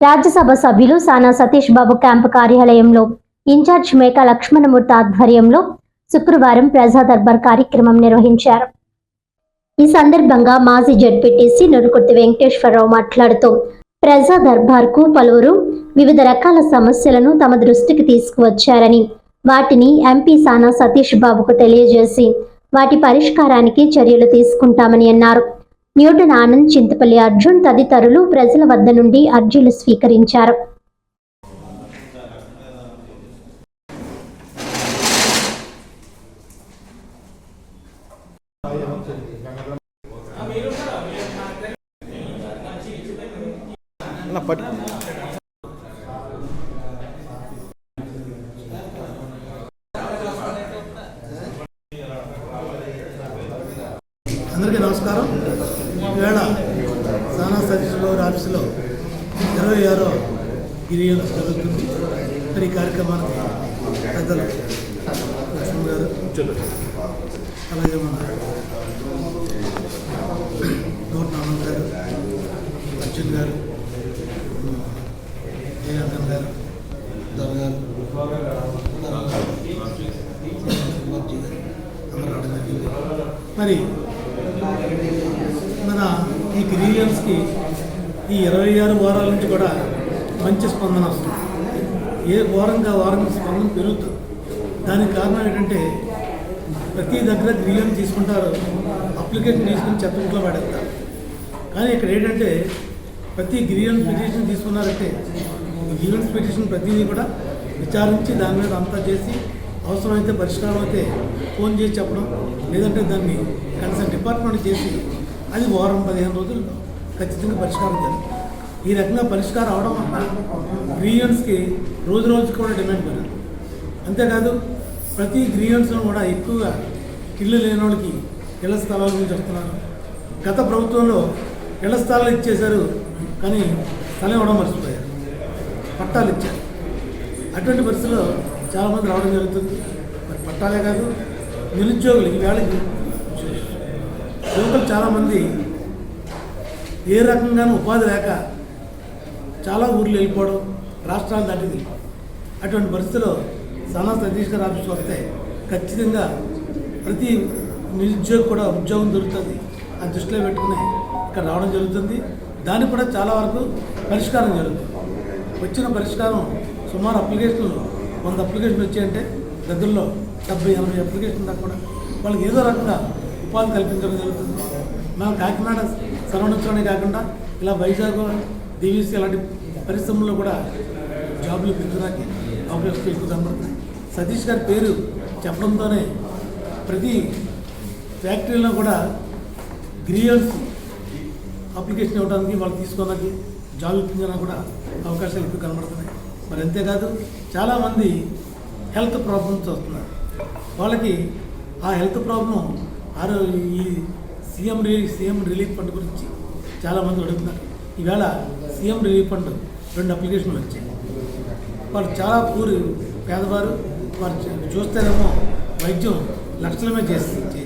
రాజ్యసభ సభ్యులు సానా సతీష్ బాబు క్యాంపు కార్యాలయంలో ఇన్ఛార్జ్ మేకా లక్ష్మణమూర్తి ఆధ్వర్యంలో శుక్రవారం ప్రజా దర్బార్ కార్యక్రమం నిర్వహించారు. ఈ సందర్భంగా మాజీ జడ్పీటీసీ నరుకుర్తి వెంకటేశ్వరరావు మాట్లాడుతూ ప్రజా దర్బార్కు పలువురు వివిధ రకాల సమస్యలను తమ దృష్టికి తీసుకువచ్చారని వాటిని ఎంపీ సానా సతీష్ బాబుకు తెలియజేసి వాటి పరిష్కారానికి చర్యలు తీసుకుంటామని అన్నారు. న్యూటన్ ఆనంద్ చింతపల్లి అర్జున్ తదితరులు ప్రజల వద్ద నుండి అర్జీలు స్వీకరించారు. పట్టు. అందరికీ నమస్కారం. ఈవేళ సానా సతీష్ గారి ఆఫీసులో ఇరవై ఆరో గిరిజన జరుగుతుంది. మరి ఈ కార్యక్రమానికి పెద్దలు లక్ష్మణ్ గారు అలాగే మన గౌరవ ఆనంద్ గారు అర్జున్ గారు జయానందన్ గారు దొర మరి మన ఈ గ్రీవియన్స్కి ఈ ఇరవై ఆరు వారాల నుంచి కూడా మంచి స్పందన వస్తుంది. ఏ వారంగా వారం స్పందన పెరుగుతుంది. దానికి కారణం ఏంటంటే ప్రతి దగ్గర గ్రీవియన్ తీసుకుంటారు అప్లికేషన్ తీసుకుని చెత్తగుట్లో పడేస్తారు. కానీ ఇక్కడ ఏంటంటే ప్రతి గ్రీవెన్స్ పిటిషన్ తీసుకున్నారంటే గ్రీవెన్స్ పిటిషన్ ప్రతిదీ కూడా విచారించి దాని మీద అంతా చేసి అవసరమైతే పరిష్కారం అయితే ఫోన్ చేసి చెప్పడం లేదంటే దాన్ని కనీసం డిపార్ట్మెంట్ చేసి అది వారం పదిహేను రోజులు ఖచ్చితంగా పరిష్కారం జరుగుతుంది. ఈ రకంగా పరిష్కారం అవడం వల్ల గ్రీయన్స్కి రోజు రోజుకి కూడా డిమాండ్ పెరుగుతుంది. అంతేకాదు ప్రతి గ్రీయన్స్లో కూడా ఎక్కువగా ఇల్లు లేని వాళ్ళకి ఇళ్ళ స్థలాల గురించి వస్తున్నారు గత ప్రభుత్వంలో ఇళ్ళ స్థలాలు ఇచ్చేశారు కానీ స్థలం ఇవ్వడం మర్చిపోయారు. పట్టాలు ఇచ్చారు. అటువంటి పరిస్థితుల్లో చాలామంది రావడం జరుగుతుంది. మరి పట్టాలే కాదు నిరుద్యోగులు ఈవేళ వేళకి యువకులు చాలామంది ఏ రకంగానూ ఉపాధి లేక చాలా ఊర్లు వెళ్ళిపోవడం రాష్ట్రాలు దాటింది. అటువంటి పరిస్థితిలో సనా సతీష్ గారు ఆఫీస్కి వస్తే ఖచ్చితంగా ప్రతి నిరుద్యోగి కూడా ఉద్యోగం దొరుకుతుంది. ఆ దృష్టిలో పెట్టుకుని ఇక్కడ రావడం జరుగుతుంది. దానికి కూడా చాలా వరకు పరిష్కారం జరుగుతుంది. వచ్చిన పరిష్కారం సుమారు అప్లికేషన్లు వంద అప్లికేషన్ వచ్చాయంటే దగ్గరలో డెబ్బై ఎనభై అప్లికేషన్ దాకా కూడా వాళ్ళకి ఏదో రకంగా ఉపాధి కల్పించడం జరుగుతుంది. మనం కాకినాడ సరౌండింగ్స్లోనే కాకుండా ఇలా వైజాగ్ డివిసి అలాంటి పరిశ్రమల్లో కూడా జాబులు పెంచడానికి అవకాశాలు ఎక్కువ కనబడుతున్నాయి సతీష్ గారి పేరు చెప్పడంతోనే ప్రతి ఫ్యాక్టరీలో కూడా గ్రీయర్స్ అప్లికేషన్ ఇవ్వడానికి వాళ్ళు తీసుకోవడానికి జాబులు పెంచడానికి కూడా అవకాశాలు ఎక్కువ కనబడుతున్నాయి. మరి అంతేకాదు చాలామంది హెల్త్ ప్రాబ్లమ్స్ వస్తున్నారు. వాళ్ళకి ఆ హెల్త్ ప్రాబ్లం ఆరో ఈ CM relief CM relief fund గురించి చాలామంది అడుగుతున్నారు. ఈవేళ సీఎం రిలీఫ్ ఫండ్ రెండు అప్లికేషన్లు వచ్చాయి. వాళ్ళు చాలా పూరి పేదవారు వారు చూస్తేనేమో వైద్యం లక్షలమే చేస్తుంది.